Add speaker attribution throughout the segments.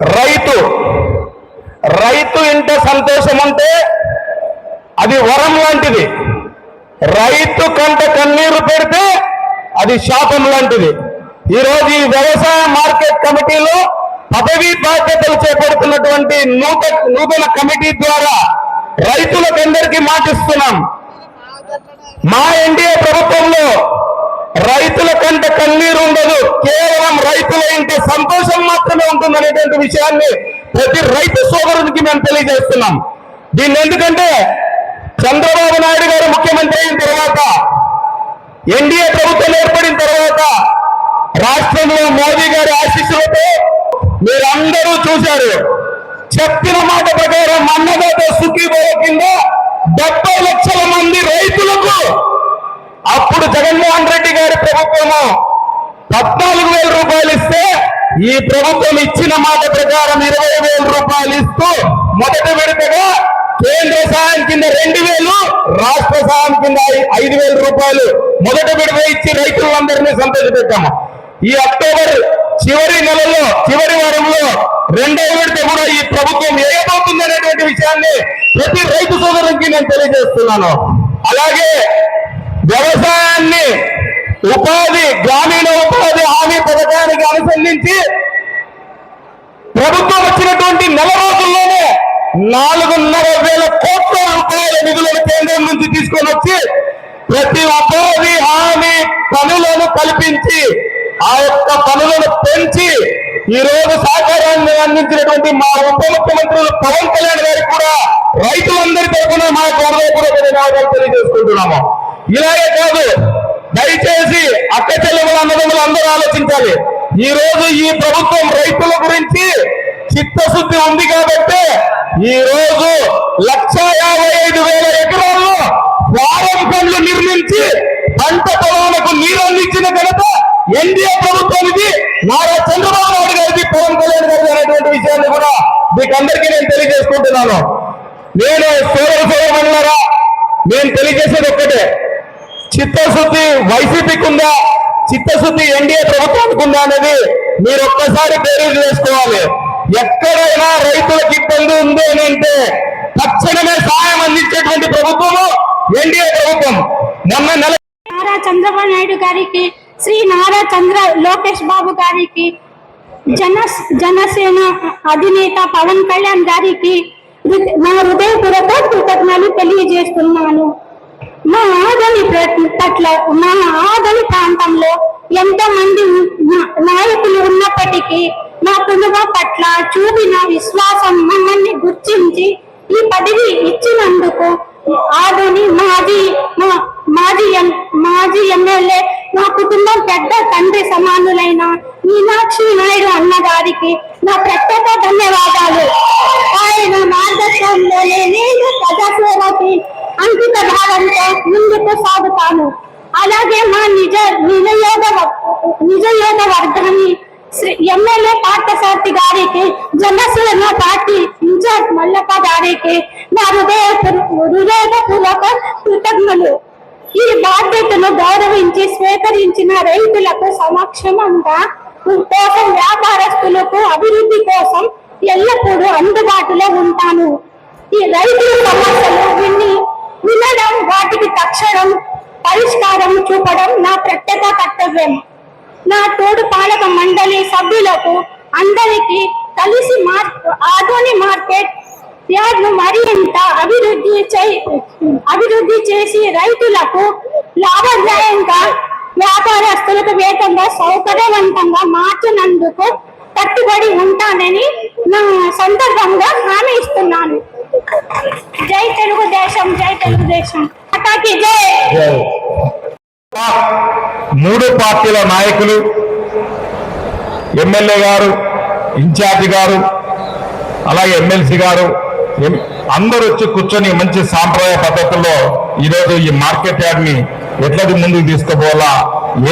Speaker 1: రైతు. రైతు ఇంట సంతోషం ఉంటే అది వరం లాంటిది. రైతు కంట కన్నీరు పెడితే అది శాపం లాంటిది. ఈరోజు ఈ వ్యవసాయ మార్కెట్ కమిటీలో పదవీ బాధ్యతలు చేపడుతున్నటువంటి నూతన నూతన కమిటీ ద్వారా రైతులకందరికీ మాటిస్తున్నాం. మా ఎన్డీఏ ప్రభుత్వంలో రైతుల కంటే కన్నీరు ఉండదు. కేవలం రైతుల ఇంటి సంతోషం మాత్రమే ఉంటుందనేటువంటి విషయాన్ని ప్రతి రైతు సోదరునికి మేము తెలియజేస్తున్నాం. దీన్ని ఎందుకంటే చంద్రబాబు నాయుడు గారు ముఖ్యమంత్రి అయిన తర్వాత ఎన్డీఏ ప్రభుత్వం ఏర్పడిన తర్వాత రాష్ట్రంలో మోదీ గారి ఆశీస్సులతో మీరందరూ చూశారు. చెప్పిన మాట ప్రకారం అన్నదాత సుఖీభవ కింద డెబ్బై లక్షల మంది రైతులకు అప్పుడు జగన్మోహన్ రెడ్డి గారి ప్రభుత్వము పద్నాలుగు వేల రూపాయలు ఇస్తే ఈ ప్రభుత్వం ఇచ్చిన మాట ప్రకారం ఇరవై వేల రూపాయలు ఇస్తూ మొదటి విడతగా కేంద్ర సహాయం కింద రెండు వేలు రాష్ట్ర సహాయం కింద ఐదు వేల రూపాయలు మొదటి విడత ఇచ్చి రైతులందరినీ సంతోషపెట్టాము. ఈ అక్టోబర్ చివరి నెలలో చివరి వారంలో రెండవ విడత కూడా ఈ ప్రభుత్వం ఏమవుతుంది అనేటువంటి విషయాన్ని ప్రతి రైతు సోదరునికి నేను తెలియజేస్తున్నాను. అలాగే వ్యవసాయాన్ని ఉపాధి గ్రామీణ ఉపాధి హామీ పథకానికి అనుసంధించి ప్రభుత్వం వచ్చినటువంటి నెల రోజుల్లోనే నాలుగున్నర వేల కోట్ల రూపాయల నిధులను కేంద్రం నుంచి తీసుకొని వచ్చి ప్రతి ఉపాధి హామీ పనులను కల్పించి ఆ యొక్క పనులను పెంచి ఈ రోజు సహకారాన్ని అందించినటువంటి మా ఉప ముఖ్యమంత్రులు పవన్ కళ్యాణ్ గారికి కూడా రైతులందరి తరఫున మా గౌరవపూర్వక ధన్యవాదాలు తెలియజేసుకుంటున్నాము. ఇలాగే కాదు. దయచేసి అక్క చెల్లెములు అన్నదమ్ములు అందరూ ఆలోచించాలి. ఈ రోజు ఈ ప్రభుత్వం రైతుల గురించి చిత్తశుద్ధి ఉంది కాబట్టి ఈ రోజు లక్ష యాభై ఐదు వేల ఎకరాల్లో వారం పనులు నిర్మించి పంట పొలాలకు నీరు అందించిన ఘనత ఎన్డీఏ ప్రభుత్వానికి నారా చంద్రబాబు నాయుడు గారికి పవన్ కళ్యాణ్ గారికి అనేటువంటి విషయాన్ని కూడా మీకు అందరికీ నేను తెలియజేసుకుంటున్నాను. నేను సోదర సోదరులారా నేను తెలియజేసేది ఒక్కటే. చిత్తశుద్ధి వైసీపీకి ఉందా చిత్తశుద్ధి ఎన్డీఏ ప్రభుత్వానికి ఉందా అనేది మీరు ఒక్కసారి పేరు చేసుకోవాలి ఎక్కడైనా రైతులకు ఇబ్బంది ఉంది అని అంటే తక్షణమే సహాయం అందించేటువంటి ప్రభుత్వము ఎన్డీఏ ప్రభుత్వం. మొన్న నెల
Speaker 2: నారా చంద్రబాబు నాయుడు గారికి శ్రీ నారా చంద్ర లోకేష్ బాబు గారికి జన జనసేన అధినేత పవన్ కళ్యాణ్ గారికి నా హృదయపూర్వక కృతజ్ఞతలు తెలియజేస్తున్నాను. మా ఆదని పట్ల మా ఆదని ప్రాంతంలో ఎంతో మంది నా- నాయకులు ఉన్నప్పటికీ మా కుటుంబ పట్ల చూపిన విశ్వాసం మమ్మల్ని గుర్తించి ఈ పదవి ఇచ్చినందుకు ఆదని మాజీ మా- మాజీ ఎం- మాజీ ఎమ్మెల్యే నా కుటుంబం పెద్ద తండ్రి సమానులైన మీనాక్షి నాయుడు అన్నగారికి నా ప్రత్యేక ధన్యవాదాలు. సరైన మార్గంలోనే నేను ప్రజాసేవకి అంకిత భావంతో ముందుకు సాగుతాను. అలాగే మా నిజ నిజయోగ నిజయోగ వర్గాన్ని శ్రీ ఎమ్మెల్యే పార్థసారథి గారికి జనసేన పార్టీ ఇన్ఛార్జ్ మల్లప్ప గారికి నా హృదయ హృదయపూర్వక కృతజ్ఞులు ఈ బాధ్యతను గౌరవించి స్వీకరించిన రైతులకు సమక్షమంగా కోసం వ్యాపారస్తులకు అభివృద్ధి కోసం ఎల్లప్పుడూ అందుబాటులో ఉంటాను. ఈ రైతుల సమస్యలు విని వినడం వాటికి తక్షణం పరిష్కారం చూపడం నా ప్రత్యేక కర్తవ్యం. నా తోడు పాలక మండలి సభ్యులకు అందరికీ కలిసి మార్ ఆధోని మార్కెట్ యార్డ్ను మరింత అభివృద్ధి చే అభివృద్ధి చేసి రైతులకు లాభదాయంగా వ్యాపారస్తులకు వేగంగా సౌకర్యవంతంగా మార్చినందుకు కట్టుబడి ఉంటానని నా సందర్భంగా హామీ ఇస్తున్నాను. జై తెలుగుదేశం జై తెలుగుదేశం. అటాకి జై.
Speaker 1: మూడు పార్టీల నాయకులు ఎమ్మెల్యే గారు ఇన్ఛార్జి గారు అలాగే ఎమ్మెల్సీ గారు అందరూ వచ్చి కూర్చొని మంచి సాంప్రదాయ పద్ధతుల్లో ఈరోజు ఈ మార్కెట్ యార్డ్ని ఎట్లది ముందుకు తీసుకుపోవాలా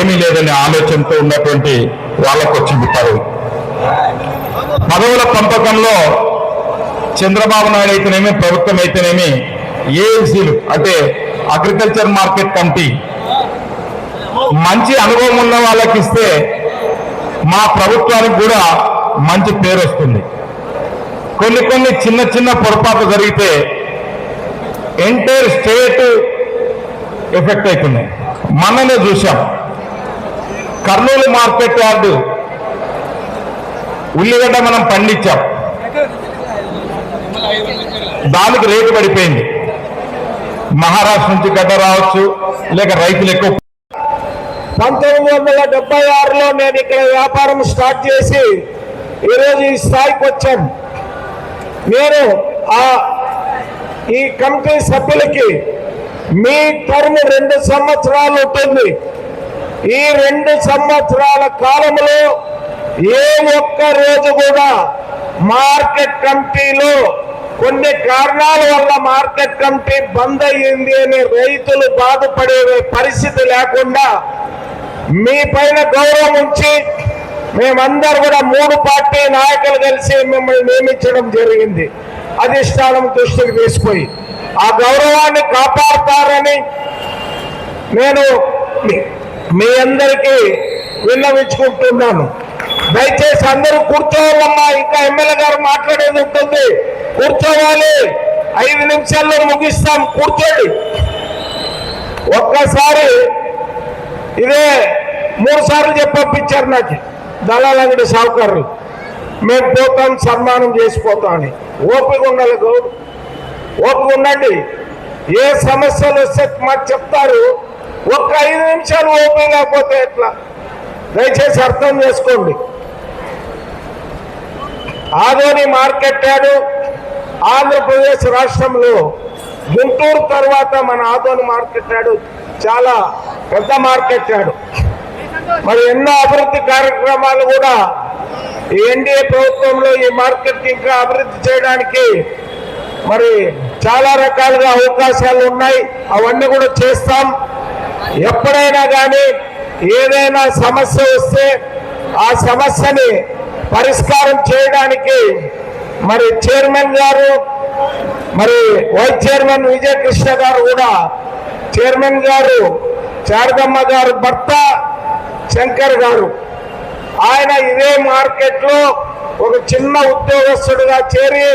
Speaker 1: ఏమీ లేదనే ఆలోచనతో ఉన్నటువంటి వాళ్ళకు వచ్చింది పదవి పదవుల పంపకంలో చంద్రబాబు నాయుడు అయితేనేమి ప్రభుత్వం అయితేనేమి ఏఎస్సీలు అంటే అగ్రికల్చర్ మార్కెట్ కమిటీ మంచి అనుభవం ఉన్న వాళ్ళకి ఇస్తే మా ప్రభుత్వానికి కూడా మంచి పేరు వస్తుంది. కొన్ని కొన్ని చిన్న చిన్న పొరపాట్లు జరిగితే ఎంటైర్ స్టేట్ ఎఫెక్ట్ అవుతుంది. మననే చూసాం కర్నూలు మార్కెట్ యార్డు ఉల్లిగడ్డ మనం పండించాం. దానికి రేటు పడిపోయింది. మహారాష్ట్ర నుంచి గడ్డ రావచ్చు లేక రైతులు ఎక్కువ
Speaker 3: పంతొమ్మిది వందల డెబ్బై ఆరులో నేను ఇక్కడ వ్యాపారం స్టార్ట్ చేసి ఈరోజు ఈ స్థాయికి వచ్చాం నేను ఆ ఈ కమిటీ సభ్యులకి మీ టర్మ్ రెండు సంవత్సరాలు ఉంటుంది. ఈ రెండు సంవత్సరాల కాలంలో ఏ ఒక్క రోజు కూడా మార్కెట్ కమిటీలో కొన్ని కారణాల వల్ల మార్కెట్ కమిటీ బంద్ అయ్యింది అని రైతులు బాధపడే పరిస్థితి లేకుండా మీ పైన గౌరవం ఉంచి మేమందరూ కూడా మూడు పార్టీ నాయకులు కలిసి మిమ్మల్ని నియమించడం జరిగింది. అధిష్టానం దృష్టికి తీసుకుపోయి ఆ గౌరవాన్ని కాపాడతారని నేను మీ- మీ అందరికీ విన్నవించుకుంటున్నాను. దయచేసి అందరూ కూర్చోవాలమ్మా ఇంకా ఎమ్మెల్యే గారు మాట్లాడేది ఉంటుంది. కూర్చోవాలి. ఐదు నిమిషాల్లో ముగిస్తాం. కూర్చోండి. ఒక్కసారి ఇదే మూడు సార్లు చెప్పి పంపించారు నాకు. దళాలంగడి సావుకారులు. మేము పోతాం సన్మానం చేసిపోతాం అని. ఓపిక ఉండాలి ఓపిక ఉండండి. ఏ సమస్యలు వస్తే మాకు చెప్తారు. ఒక్క ఐదు నిమిషాలు ఓపిక లేకపోతే ఎట్లా? దయచేసి అర్థం చేసుకోండి. ఆదోని మార్కెట్ యార్డు ఆంధ్రప్రదేశ్ రాష్ట్రంలో గుంటూరు తర్వాత మన ఆదోని మార్కెట్ యార్డు చాలా పెద్ద మార్కెట్ యార్డు. మరి ఎన్నో అభివృద్ధి కార్యక్రమాలు కూడా ఈ ఎన్డీఏ ప్రభుత్వంలో ఈ మార్కెట్ ఇంకా అభివృద్ధి చేయడానికి మరి చాలా రకాలుగా అవకాశాలు ఉన్నాయి. అవన్నీ కూడా చేస్తాం. ఎప్పుడైనా కానీ ఏదైనా సమస్య వస్తే ఆ సమస్యని పరిష్కారం చేయడానికి మరి చైర్మన్ గారు మరి వైస్ చైర్మన్ విజయకృష్ణ గారు కూడా చైర్మన్ గారు శారదమ్మ గారు భర్త శంకర్ గారు. ఆయన ఇదే మార్కెట్లో ఒక చిన్న ఉద్యోగస్తుడిగా చేరి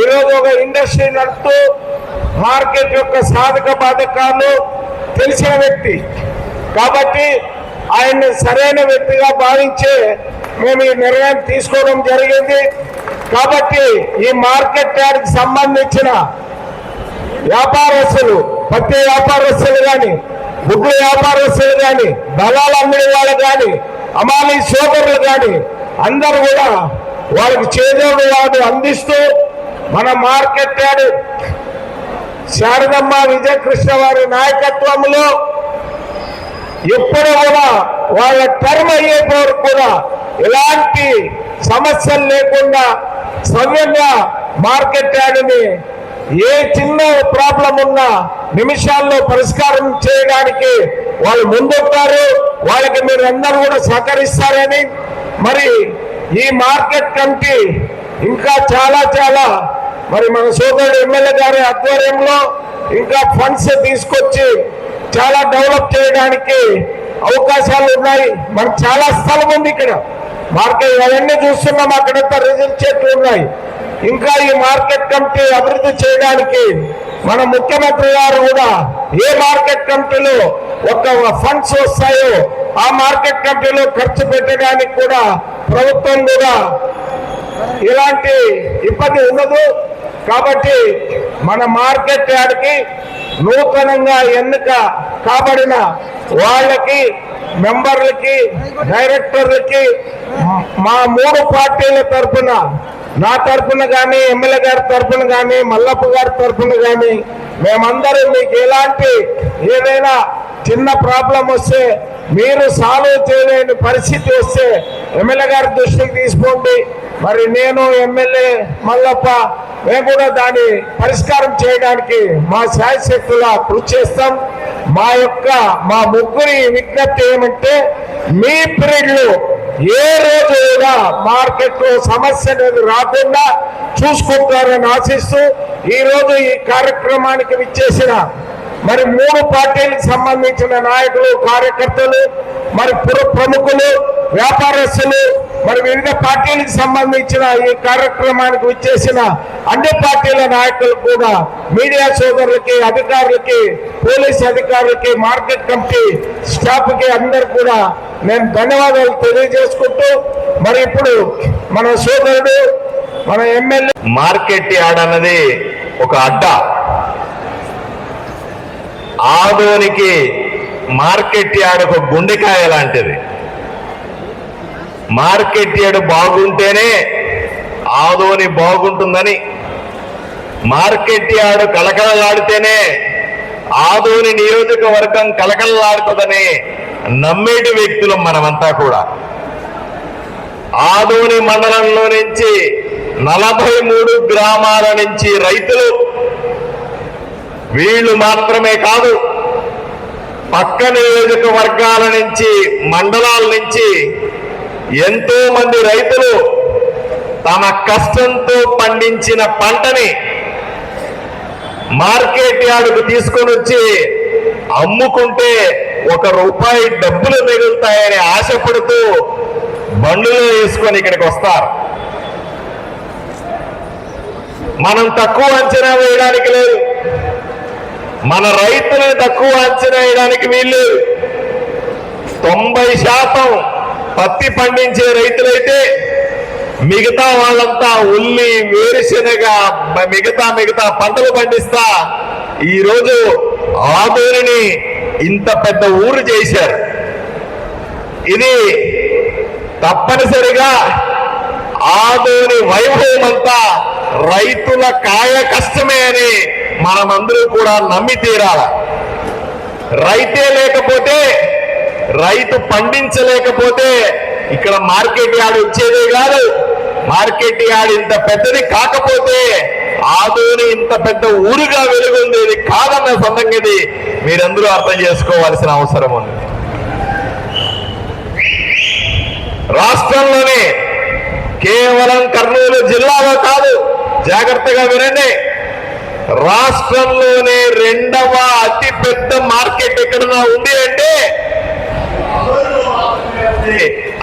Speaker 3: ఈరోజు ఒక ఇండస్ట్రీ నడుపుతూ మార్కెట్ యొక్క సాధక బాధకాలు తెలిసిన వ్యక్తి. కాబట్టి ఆయన్ని సరైన వ్యక్తిగా భావించే మేము ఈ నిర్ణయం తీసుకోవడం జరిగింది. కాబట్టి ఈ మార్కెట్ యార్డ్కి సంబంధించిన వ్యాపారస్తులు పత్తి వ్యాపారస్తులు కానీ గుడ్లు వ్యాపారస్తులు కానీ దళాల వాళ్ళు కానీ అమాలి సోదరులు కానీ అందరూ కూడా వాళ్ళకి చేదోడు వాడు అందిస్తూ మన మార్కెట్ యార్డ్ శారదమ్మ విజయకృష్ణ వారి నాయకత్వంలో ఎప్పుడు కూడా వాళ్ళ టర్మ్ అయ్యేంత వరకు కూడా ఎలాంటి సమస్యలు లేకుండా సవ్యంగా మార్కెట్ యార్డుని ఏ చిన్న ప్రాబ్లం ఉన్నా నిమిషాల్లో పరిష్కారం చేయడానికి వాళ్ళు ముందుంటారు. వాళ్ళకి మీరు అందరూ కూడా సహకరిస్తారని మరి ఈ మార్కెట్ కమిటీ ఇంకా చాలా చాలా మరి మన సోదరుడు ఎమ్మెల్యే గారి ఆధ్వర్యంలో ఇంకా ఫండ్స్ తీసుకొచ్చి చాలా డెవలప్ చేయడానికి అవకాశాలు ఉన్నాయి. మనకు చాలా స్థలం ఉంది ఇక్కడ. మార్కెట్ అవన్నీ చూస్తున్నాం అక్కడంతా రిజల్ట్ చెట్లు ఉన్నాయి. ఇంకా ఈ మార్కెట్ కమిటీ అభివృద్ధి చేయడానికి మన ముఖ్యమంత్రి గారు కూడా ఏ మార్కెట్ కమిటీలో ఒక ఫండ్స్ వస్తాయో ఆ మార్కెట్ కమిటీలో ఖర్చు పెట్టడానికి కూడా ప్రభుత్వం కూడా ఇలాంటి ఇబ్బంది ఉండదు. కాబట్టి మన మార్కెట్ యార్డ్కి నూతనంగా ఎన్నిక కాబడిన వాళ్ళకి మెంబర్లకి డైరెక్టర్లకి మా మూడు పార్టీల తరఫున నా తరఫున కానీ ఎమ్మెల్యే గారి తరఫున కానీ మల్లప్ప గారి తరఫున కానీ మేమందరం మీకు ఎలాంటి ఏదైనా చిన్న ప్రాబ్లం వస్తే మీరు సాల్వ్ చేయలేని పరిస్థితి వస్తే ఎమ్మెల్యే గారి దృష్టికి తీసుకోండి. మరి నేను ఎమ్మెల్యే మల్లప్ప మేము కూడా దాన్ని పరిష్కారం చేయడానికి మా శాయశక్తులా కృషి చేస్తాం. మా యొక్క మా ముగ్గురి విజ్ఞప్తి ఏమంటే మీ పీరియడ్లో ఏ రోజు కూడా మార్కెట్లో సమస్య అనేది రాకుండా చూసుకుంటారని ఆశిస్తూ ఈ రోజు ఈ కార్యక్రమానికి విచ్చేసిన మరి మూడు పార్టీలకు సంబంధించిన నాయకులు కార్యకర్తలు మరి పుర ప్రముఖులు వ్యాపారస్తులు మరి వివిధ పార్టీలకు సంబంధించిన ఈ కార్యక్రమానికి వచ్చేసిన అన్ని పార్టీల నాయకులు కూడా మీడియా సోదరులకి అధికారులకి పోలీస్ అధికారులకి మార్కెట్ కమిటీ స్టాఫ్కి అందరు కూడా మేము ధన్యవాదాలు తెలియజేసుకుంటూ మరి ఇప్పుడు మన సోదరుడు మన ఎమ్మెల్యే
Speaker 4: మార్కెట్ యార్డ్ అన్నది ఒక అడ్డ. ఆదోనికి మార్కెట్ యార్డ్ ఒక గుండెకాయ లాంటిది. మార్కెట్ ఏడు బాగుంటేనే ఆదోని బాగుంటుందని. మార్కెట్ యాడు కలకలలాడితేనే ఆదోని నియోజకవర్గం కలకలలాడుతుందని నమ్మేటి వ్యక్తులు మనమంతా కూడా. ఆదోని మండలంలో నుంచి నలభై మూడు గ్రామాల నుంచి రైతులు వీళ్ళు మాత్రమే కాదు పక్క నియోజకవర్గాల నుంచి మండలాల నుంచి ఎంతో మంది రైతులు తమ కష్టంతో పండించిన పంటని మార్కెట్ యార్డుకు తీసుకొని వచ్చి అమ్ముకుంటే ఒక రూపాయి డబ్బులు మిగులుతాయని ఆశపడుతూ బండులో వేసుకొని ఇక్కడికి వస్తారు. మనం తక్కువ అంచనా వేయడానికి లేదు. మన రైతులను తక్కువ అంచనా వేయడానికి వీళ్ళు తొంభై శాతం పత్తి పండించే రైతులైతే మిగతా వాళ్ళంతా ఉల్లి వేరుశెనగ మిగతా మిగతా పంటలు పండిస్తా ఈరోజు రోజు ఆదోనిని ఇంత పెద్ద ఊరు చేశారు. ఇది తప్పనిసరిగా ఆదోని వైభవం అంతా రైతుల కాయ కష్టమే అని మనమందరూ కూడా నమ్మి తీరాల. రైతే లేకపోతే రైతు పండించలేకపోతే ఇక్కడ మార్కెట్ యార్డ్ వచ్చేదే కాదు. మార్కెట్ యార్డ్ ఇంత పెద్దది కాకపోతే ఆదోని ఇంత పెద్ద ఊరుగా వెలుగుండేది కాదన్న సందంగతి మీరందరూ అర్థం చేసుకోవాల్సిన అవసరం ఉంది. రాష్ట్రంలోనే కేవలం కర్నూలు జిల్లాలో కాదు జాగ్రత్తగా వినండి. రాష్ట్రంలోనే రెండవ అతి పెద్ద మార్కెట్ ఎక్కడన్నా ఉంది అంటే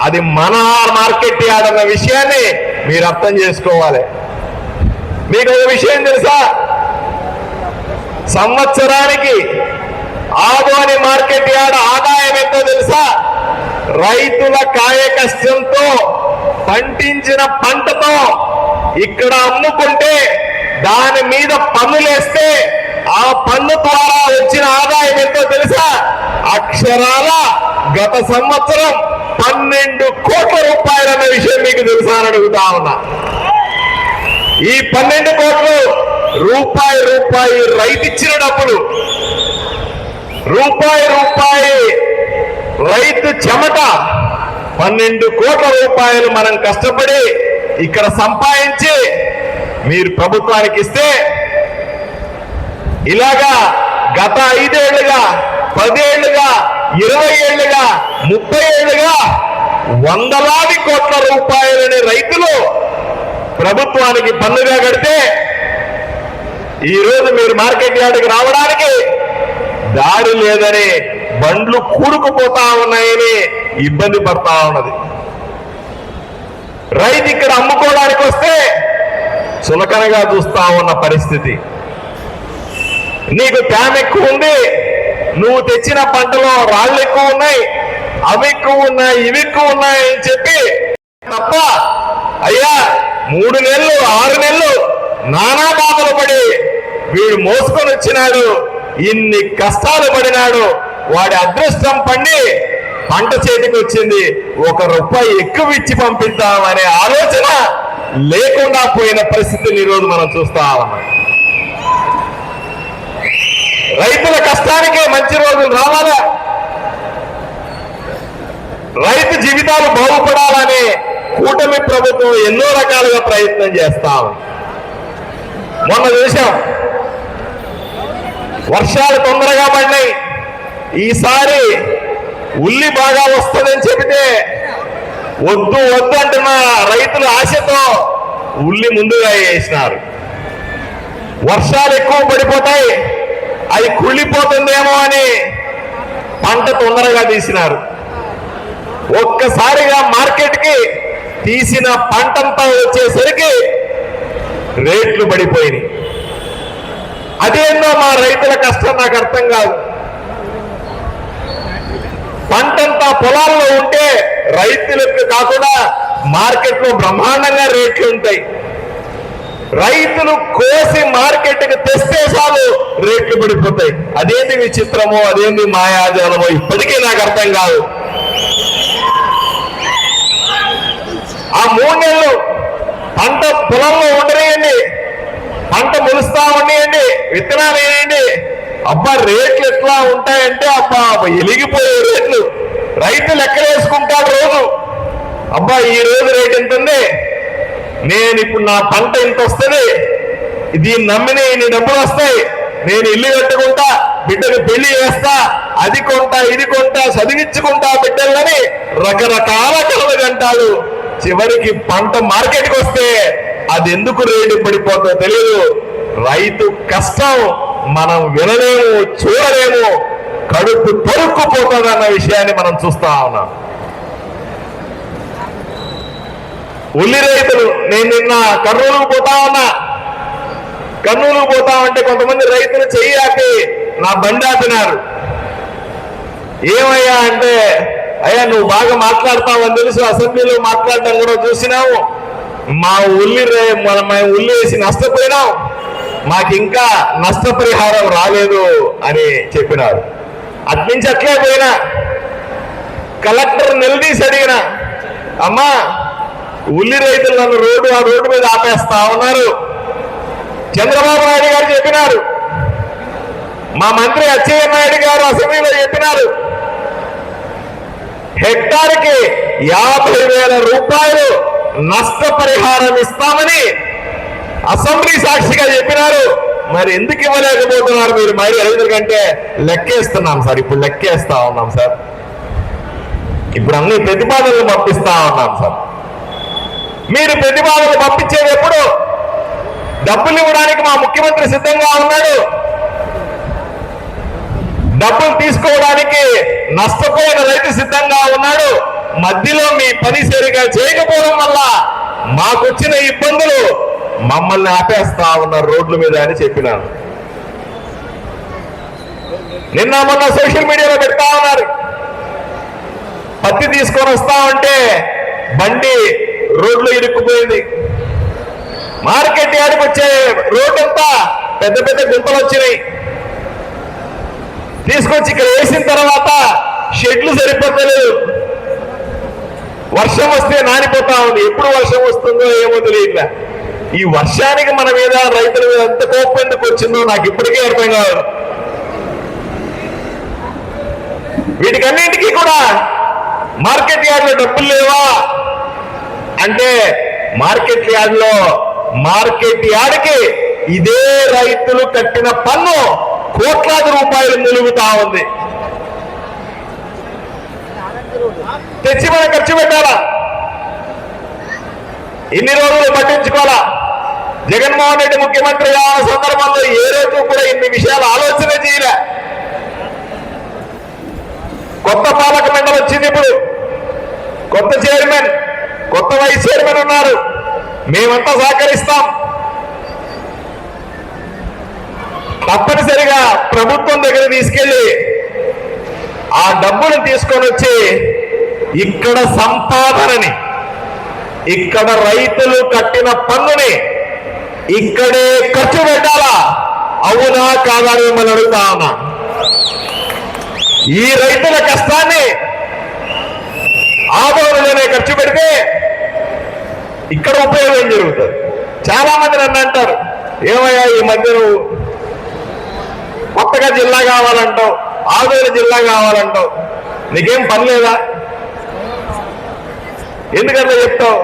Speaker 4: అది మన మార్కెట్ యార్డ్ అన్న విషయాన్ని మీరు అర్థం చేసుకోవాలి. మీకు ఒక విషయం తెలుసా? సంవత్సరానికి ఆదోని మార్కెట్ యార్డ్ ఆదాయం ఎంతో తెలుసా? రైతుల కాయ కష్టంతో పండించిన పంటతో ఇక్కడ అమ్ముకుంటే దాని మీద పన్నులేస్తే ఆ పన్ను ద్వారా వచ్చిన ఆదాయం ఎంతో తెలుసా? అక్షరాల గత సంవత్సరం పన్నెండు కోట్ల రూపాయలన్న విషయం మీకు తెలుసా అని అడుగుతా ఉన్నా. ఈ పన్నెండు కోట్లు రూపాయి రూపాయి రైతు ఇచ్చిన డబ్బులు. రూపాయి రూపాయి రైతు చెమట పన్నెండు కోట్ల రూపాయలు మనం కష్టపడి ఇక్కడ సంపాదించి మీరు ప్రభుత్వానికి ఇస్తే ఇలాగా గత ఐదేళ్ళుగా పదేళ్ళుగా ఇరవై ఏళ్ళుగా ముప్పై ఏళ్ళుగా వందలాది కోట్ల రూపాయలని రైతులు ప్రభుత్వానికి పన్నుగా కడితే ఈ రోజు మీరు మార్కెట్ యార్డుకి రావడానికి దారి లేదని బండ్లు కూరుకుపోతా ఉన్నాయని ఇబ్బంది పడతా ఉన్నది. రైతు ఇక్కడ అమ్ముకోవడానికి వస్తే చులకనగా చూస్తా ఉన్న పరిస్థితి. నీకు ట్యామ్ ఎక్కువ ఉంది నువ్వు తెచ్చిన పంటలో రాళ్ళు ఎక్కువ ఉన్నాయి అవి ఎక్కువ ఉన్నాయి ఇవి ఎక్కువ ఉన్నాయి అని చెప్పి తప్ప అయ్యా మూడు నెలలు ఆరు నెలలు నానా బాధలు పడి వీడు మోసుకొని వచ్చినాడు ఇన్ని కష్టాలు పడినాడు వాడి అదృష్టం పండి పంట చేతికి వచ్చింది ఒక రూపాయి ఎక్కువ ఇచ్చి పంపిద్దామనే ఆలోచన లేకుండా పోయిన పరిస్థితిని ఈరోజు మనం చూస్తా ఉన్నాం. రైతుల కష్టానికే మంచి రోజులు రావాలా? రైతు జీవితాలు బాగుపడాలని కూటమి ప్రభుత్వం ఎన్నో రకాలుగా ప్రయత్నం చేస్తాం మొన్న చూసాం వర్షాలు తొందరగా పడినాయి. ఈసారి ఉల్లి బాగా వస్తుందని చెబితే వద్దు వద్దు అంటున్న రైతుల ఆశతో ఉల్లి ముందుగా వేసినారు. వర్షాలు ఎక్కువ పడిపోతాయి. అది కుళ్ళిపోతుందేమో అని పంట తొందరగా తీసినారు. ఒక్కసారిగా మార్కెట్కి తీసిన పంటంతా వచ్చేసరికి రేట్లు పడిపోయినాయి. అదేందో మా రైతుల కష్టం నాకు అర్థం కాదు. పంటంతా పొలాల్లో ఉంటే రైతులకు కాకుండా మార్కెట్లో బ్రహ్మాండంగా రేట్లు ఉంటాయి. రైతులు కోసి మార్కెట్కి తెస్తే చాలు రేట్లు పడిపోతాయి. అదేంటి విచిత్రమో అదేంటి మాయాజాలమో ఇప్పటికీ నాకు అర్థం కాదు. ఆ మూడు నెలలు పంట పొలంలో ఉండనియండి పంట ములుస్తా ఉండేయండి విత్తనాలు వేయండి. అబ్బా రేట్లు ఎట్లా ఉంటాయంటే అబ్బా ఎలిగిపోయే రేట్లు. రైతు లెక్కలేసుకుంటాడు రోజు? అబ్బా ఈ రోజు రేట్ ఎంత ఉంది? నేను ఇప్పుడు నా పంట ఇంత వస్తుంది దీన్ని నమ్మిన ఇన్ని డబ్బులు వస్తాయి నేను ఇల్లు కట్టుకుంటా బిడ్డకు పెళ్ళి చేస్తా అది కొంటా ఇది కొంటా చదివించుకుంటా బిడ్డలని రకరకాల కలలు కంటాడు. చివరికి పంట మార్కెట్కి వస్తే అది ఎందుకు రేటు పడిపోతుందో తెలియదు రైతు కష్టం మనం వినలేము చూడలేము కడుపు తరుక్కుపోతుంది అన్న విషయాన్ని మనం చూస్తా ఉన్నాం. ఉల్లి రైతులు నేను నిన్న కర్నూలు పోతా ఉన్నా. కర్నూలు పోతా ఉంటే కొంతమంది రైతులు చెయ్యాకి నా బండి ఆపినారు. ఏమయ్యా అంటే అయ్యా నువ్వు బాగా మాట్లాడతావని తెలుసు అసెంబ్లీలో మాట్లాడడం కూడా చూసినావు. మా ఉల్లి రే- మన మేము ఉల్లి వేసి నష్టపోయినాం మాకు ఇంకా నష్టపరిహారం రాలేదు అని చెప్పినారు. అట్నుంచి అట్లే పోయినా. కలెక్టర్ నిలదీసి అడిగిన అమ్మా ఉల్లి రైతులు నన్ను రోడ్డు ఆ రోడ్డు మీద ఆపేస్తా ఉన్నారు. చంద్రబాబు నాయుడు గారు చెప్పినారు. మా మంత్రి అచ్చయ్య నాయుడు గారు అసెంబ్లీలో చెప్పినారు. హెక్టార్కి యాభై వేల రూపాయలు నష్టపరిహారం ఇస్తామని అసెంబ్లీ సాక్షిగా చెప్పినారు. మరి ఎందుకు ఇవ్వలేకపోతున్నారు మీరు? మరి కంటే లెక్కేస్తున్నాం సార్. ఇప్పుడు లెక్కేస్తా ఉన్నాం సార్. ఇప్పుడు అన్ని ప్రతిపాదనలు పంపిస్తా ఉన్నాం సార్. మీరు ప్రతిపాదనలు పంపించేది ఎప్పుడు డబ్బులు ఇవ్వడానికి మా ముఖ్యమంత్రి సిద్ధంగా ఉన్నాడు. డబ్బులు తీసుకోవడానికి నష్టపోయిన రైతు సిద్ధంగా ఉన్నాడు. మధ్యలో మీ పని సరిగా చేయకపోవడం వల్ల మాకొచ్చిన ఇబ్బందులు మమ్మల్ని ఆపేస్తా ఉన్నారు రోడ్ల మీద అని చెప్పినాను. నిన్న మొన్న సోషల్ మీడియాలో పెడతా ఉన్నారు. పత్తి తీసుకొని వస్తా ఉంటే బండి రోడ్లో ఇరుక్కుపోయింది. మార్కెట్ యార్డ్కి వచ్చే రోడ్ అంతా పెద్ద పెద్ద గుంతలు వచ్చినాయి. తీసుకొచ్చి ఇక్కడ వేసిన తర్వాత షెడ్లు సరిపోతలేదు. వర్షం వస్తే నానిపోతా ఉంది. ఎప్పుడు వర్షం వస్తుందో ఏమో తెలియట్లే. ఈ వర్షానికి మన మీద రైతుల మీద ఎంత కోపం ఎందుకు వచ్చిందో నాకు ఇప్పటికే అర్థం కాదు. వీటికన్నింటికీ కూడా మార్కెట్ యార్డ్లో డబ్బులు లేవా? అంటే మార్కెట్ యార్డ్లో మార్కెట్ యార్డ్కి ఇదే రైతులు కట్టిన పన్ను కోట్లాది రూపాయలు నిలుగుతా ఉంది. తెచ్చి మనం ఖర్చు పెట్టాలా? ఇన్ని రోజులు పట్టించుకోవాలా? జగన్మోహన్ రెడ్డి ముఖ్యమంత్రి ఆ సందర్భంలో ఏ రోజు కూడా ఇన్ని విషయాలు ఆలోచన చేయలే. కొత్త పాలక మండలి వచ్చింది ఇప్పుడు. కొత్త చైర్మన్. కొత్త వైస్ చైర్మన్ ఉన్నారు. మేమంతా సహకరిస్తాం. తప్పనిసరిగా ప్రభుత్వం దగ్గర తీసుకెళ్ళి ఆ డబ్బును తీసుకొని వచ్చి ఇక్కడ సంపాదనని ఇక్కడ రైతులు కట్టిన పన్నుని ఇక్కడే ఖర్చు పెట్టాలా? అవునా కాదా మిమ్మల్ని అడుగుతా ఈ రైతుల కష్టాన్ని ఆదోళనలోనే ఖర్చు పెడితే ఇక్కడ ఉపయోగం జరుగుతుంది. చాలా మంది నన్ను అంటారు ఏమయ్యా ఈ మధ్య నువ్వు కొత్తగా జిల్లా కావాలంటావు ఆదోళన జిల్లా కావాలంటావు నీకేం పని లేదా? ఎందుకంటే చెప్తావు?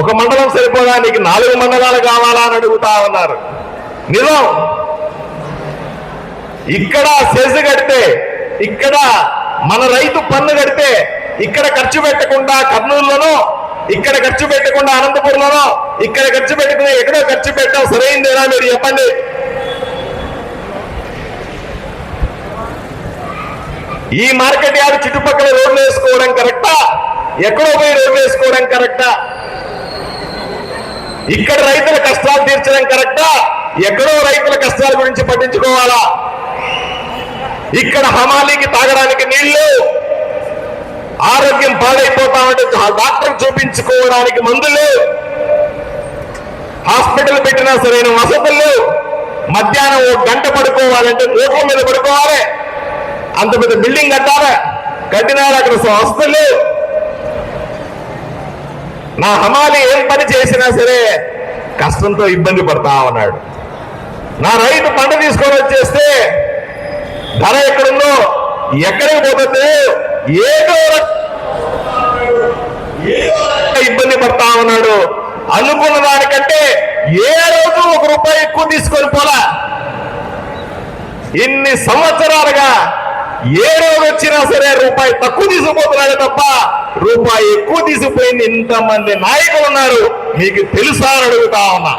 Speaker 4: ఒక మండలం సరిపోదా? నీకు నాలుగు మండలాలు కావాలా అని అడుగుతా ఉన్నారు. నిజం. ఇక్కడ సెజ్ కడితే ఇక్కడ మన రైతు పన్ను కడితే ఇక్కడ ఖర్చు పెట్టకుండా కర్నూలులోనో ఇక్కడ ఖర్చు పెట్టకుండా అనంతపురంలోనో ఇక్కడ ఖర్చు పెట్టుకుని ఎక్కడో ఖర్చు పెట్టాం సరైందేనా మీరు చెప్పండి. ఈ మార్కెట్ యార్డ్ చుట్టుపక్కల రోడ్లు వేసుకోవడం కరెక్టా? ఎక్కడో పోయి రోడ్లు వేసుకోవడం కరెక్టా? ఇక్కడ రైతుల కష్టాలు తీర్చడం కరెక్టా? ఎక్కడో రైతుల కష్టాల గురించి పట్టించుకోవాలా? ఇక్కడ హమాలీకి తాగడానికి నీళ్ళు ఆరోగ్యం పాడైపోతామంటే డాక్టర్ చూపించుకోవడానికి మందులు హాస్పిటల్ పెట్టినా సరైన వసతులు మధ్యాహ్నం ఒక గంట పడుకోవాలంటే రోడ్ల మీద పడుకోవాలి. అంత పెద్ద బిల్డింగ్ కట్టాలే? కట్టినారు అక్కడ వసతులు నా హమాలి ఏం పని చేసినా సరే కష్టంతో ఇబ్బంది పడతా ఉన్నాడు. నా రైతు పంట తీసుకొని వచ్చేస్తే ధర ఎక్కడుందో ఎక్కడికి పోతుంది? ఏదో ఇబ్బంది పడతా ఉన్నాడు. అనుకున్న దానికంటే ఏ రోజు ఒక రూపాయి ఎక్కువ తీసుకొని పోలా? ఇన్ని సంవత్సరాలుగా ఏ రోజు వచ్చినా సరే రూపాయి తక్కువ తీసుకుపోతున్నాడు తప్ప రూపాయి ఎక్కువ తీసుకుపోయింది ఇంతమంది నాయకులు ఉన్నారు. మీకు తెలుసా అని అడుగుతా ఉన్నా.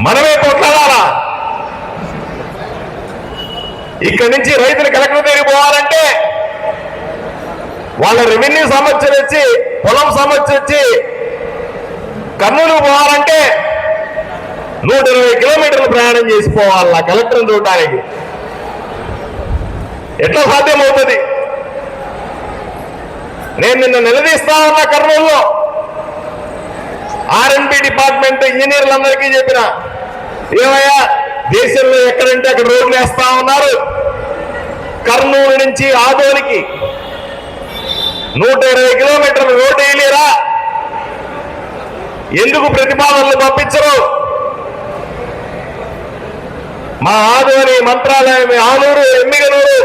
Speaker 4: మనమే కొట్లాడాలా ఇక్కడి నుంచి రైతులు కలెక్టర్ దగ్గరికి పోవాలంటే వాళ్ళ రెవెన్యూ సమస్యలు వచ్చి పొలం సమస్య వచ్చి కర్నూలు పోవాలంటే నూట ఇరవై కిలోమీటర్లు ప్రయాణం చేసిపోవాలా కలెక్టర్ చూడటానికి. ఎట్లా సాధ్యమవుతుంది? నేను నిన్న నిలదీస్తా ఉన్నా కర్నూలులో. ఆర్ఎన్బి డిపార్ట్మెంట్ ఇంజనీర్లందరికీ చెప్పిన ఏమయ్యా దేశంలో ఎక్కడంటే అక్కడ రోడ్లు వేస్తా ఉన్నారు. కర్నూలు నుంచి ఆదోనికి నూట ఇరవై కిలోమీటర్ల రోడ్డు వేయలేరా? ఎందుకు ప్రతిపాదనలు పంపించరు? మా ఆదోని మంత్రాలయం ఆలూరు ఎమ్మిగనూరు.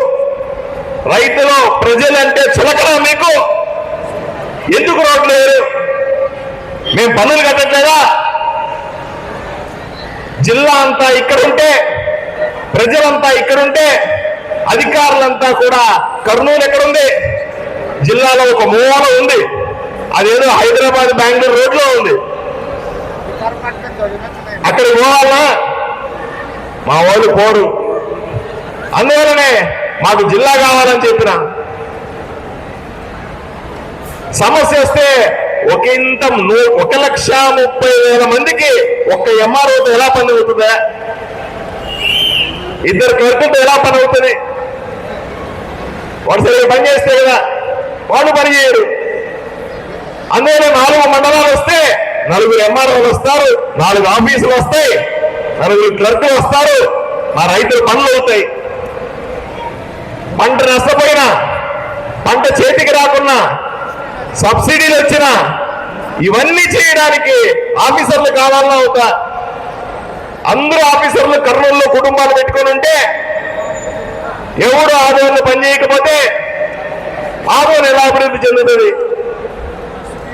Speaker 4: రైతులు ప్రజలంటే చులకరా మీకు. ఎందుకు రోడ్లు లేరు మేము పనులు కట్టట్లేదా? జిల్లా అంతా ఇక్కడ ఉంటే ప్రజలంతా ఇక్కడ ఉంటే అధికారులంతా కూడా కర్నూలు ఎక్కడుంది? జిల్లాలో ఒక మూల ఉంది. అదేదో హైదరాబాద్ బెంగళూరు రోడ్లో ఉంది. అక్కడికి పోవాలా? మా వాళ్ళు పోరు. అందువలనే మాకు జిల్లా కావాలని చెప్పిన. సమస్య వస్తే ఒక ఇంత ఒక లక్ష ముప్పై వేల మందికి ఒక్క ఎంఆర్ఓతో ఎలా పని అవుతుందా? ఇద్దరు క్లర్కులతో ఎలా పని అవుతుంది? వాడు సరిగ్గా పని చేస్తే కదా వాళ్ళు పని చేయరు అందులో నాలుగు మండలాలు వస్తే నలుగురు ఎంఆర్ఓలు వస్తారు నాలుగు ఆఫీసులు వస్తాయి నలుగురు క్లర్కులు వస్తారు మా రైతులు పనులు అవుతాయి. పంట నష్టపోయినా పంట చేతికి రాకున్నా సబ్సిడీలు వచ్చినా ఇవన్నీ చేయడానికి ఆఫీసర్లు కావాలన్నా ఒక అందరూ ఆఫీసర్లు కర్నూలులో కుటుంబాలు పెట్టుకొని ఉంటే ఎవరు ఆదోళన పని చేయకపోతే ఆదోళన ఎలా అభివృద్ధి చెందుతుంది?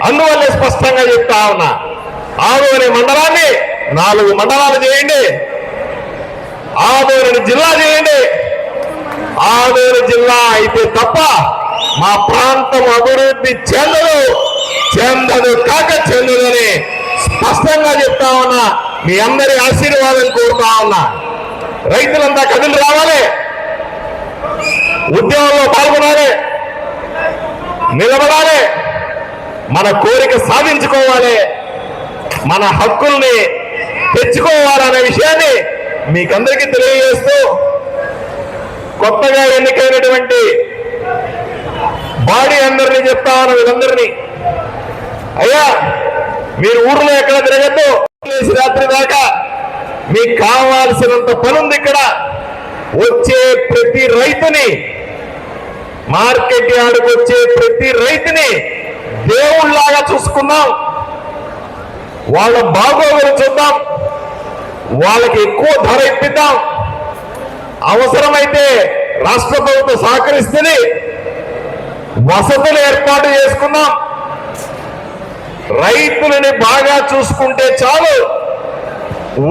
Speaker 4: అందువల్లే స్పష్టంగా చెప్తా ఉన్నా. ఆదోని మండలాన్ని నాలుగు మండలాలు చేయండి. ఆదోని జిల్లా చేయండి. ఆదోని జిల్లా అయితే తప్ప మా ప్రాంతం అభివృద్ధి చెందదు. చెందదు కాక చెందదని స్పష్టంగా చెప్తా ఉన్నా. మీ అందరి ఆశీర్వాదం కోరుతా ఉన్నా. రైతులంతా కదిలి రావాలి. ఉద్యమంలో పాల్గొనాలి. నిలబడాలి. మన కోరిక సాధించుకోవాలి. మన హక్కుల్ని తెచ్చుకోవాలనే విషయాన్ని మీకందరికీ తెలియజేస్తూ కొత్తగా ఎన్నికైనటువంటి బాడీ అందరినీ చెప్తా ఉన్న వీళ్ళందరినీ. అయ్యా మీరు ఊర్లో ఎక్కడ తిరగద్దు? రాత్రి దాకా మీకు కావాల్సినంత పనుంది ఉంది ఇక్కడ. వచ్చే ప్రతి రైతుని మార్కెట్ యార్డుకు వచ్చే ప్రతి రైతుని దేవుళ్ళలాగా చూసుకుందాం. వాళ్ళ బాగోగులు చూద్దాం. వాళ్ళకి ఎక్కువ ధర ఇప్పిద్దాం. అవసరమైతే రాష్ట్ర ప్రభుత్వం సహకరిస్తుంది వసతులు ఏర్పాటు చేసుకున్నాం రైతులని బాగా చూసుకుంటే చాలు.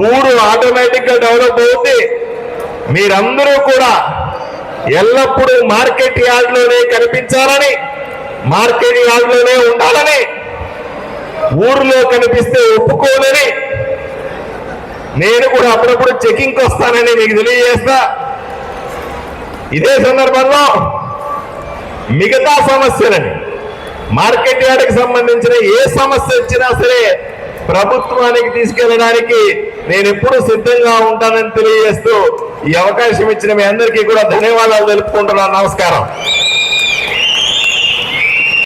Speaker 4: ఊరు ఆటోమేటిక్గా డెవలప్ అవుతుంది మీరందరూ కూడా ఎల్లప్పుడూ మార్కెట్ యార్డ్లోనే కనిపించాలని మార్కెట్ యార్డ్లోనే ఉండాలని ఊర్లో కనిపిస్తే ఒప్పుకోనని నేను కూడా అప్పుడప్పుడు చెకింగ్కి వస్తానని మీకు తెలియజేస్తా. ఇదే సందర్భంలో మిగతా సమస్యలని మార్కెట్ యార్డ్కి సంబంధించిన ఏ సమస్య వచ్చినా సరే ప్రభుత్వానికి తీసుకెళ్ళడానికి నేను ఎప్పుడు సిద్ధంగా ఉంటానని తెలియజేస్తూ ఈ అవకాశం ఇచ్చిన మీ అందరికీ కూడా ధన్యవాదాలు తెలుపుకుంటున్నాను. నమస్కారం.